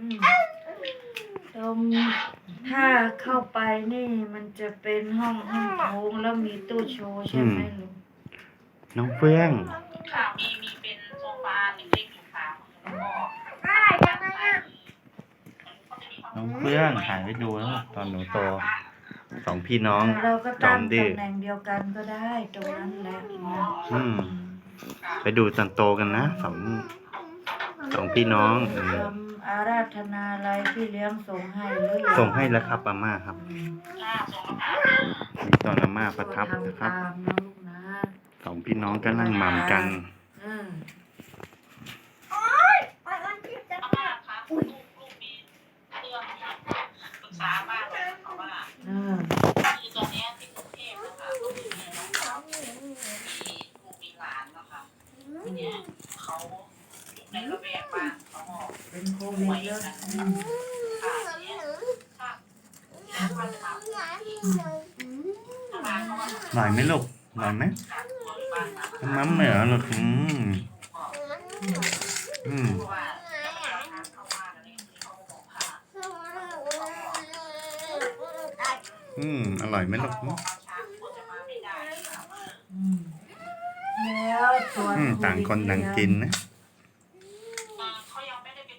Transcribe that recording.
อืมตรงถ้าเข้าไปนี่มันจะเป็นห้องห้องโถงแล้วมีตู้โชว์ใช่ไหมลุงน้องเฟื่องค่ะมีมีเป็นโซฟาเล็กๆอยู่ค่ะน้องเฟื่องถ่ายให้ดูนะตอนหนูโตสองพี่น้องเราก็จอตั้งมดื้อตำแหน่งเดียวกันก็ได้ ตรงนั้นแหละนะอืม ไปดูตอนโตกันนะสองสองพี่น้องอืม อาราธนาอะไรพี่เลี้ยงส่งให้หรือยังส่งให้แล้วครับอาม่าครับอืมค่ะโซฟานี่ตอนอาม่าประทับทำนะครับตามนะลูกนะสองพี่น้องก็นั่งหม่ำกันอืมอาม่าคะลูกลูกมีเรื่องปรึกษามากเลยเพราะว่าอืมคือตอนเนี้ยที่กรุงเทพนะคะก็มีน้องสาวมีลูกมีหลานนะคะทีเนี้ยเขาอ เขาบอกเป็นโควิดแล้วอืมค่ะทีเนี้ยถ้าถ้าพันมาที่ถ้ามาเขาว่าหน่อยไหมลูกหน่อยไหมค่ะตัวอยู่บ้านนะมัมเหนือลูกอืมอืมเพราะว่าเข้ามาแล้วนี่เขาบอกค่ะอืมอร่อยไหมลูกช้างควรจะมาไม่ได้ค่ะอืมแล้วส่วนอืมต่างคนต่างกินนะเ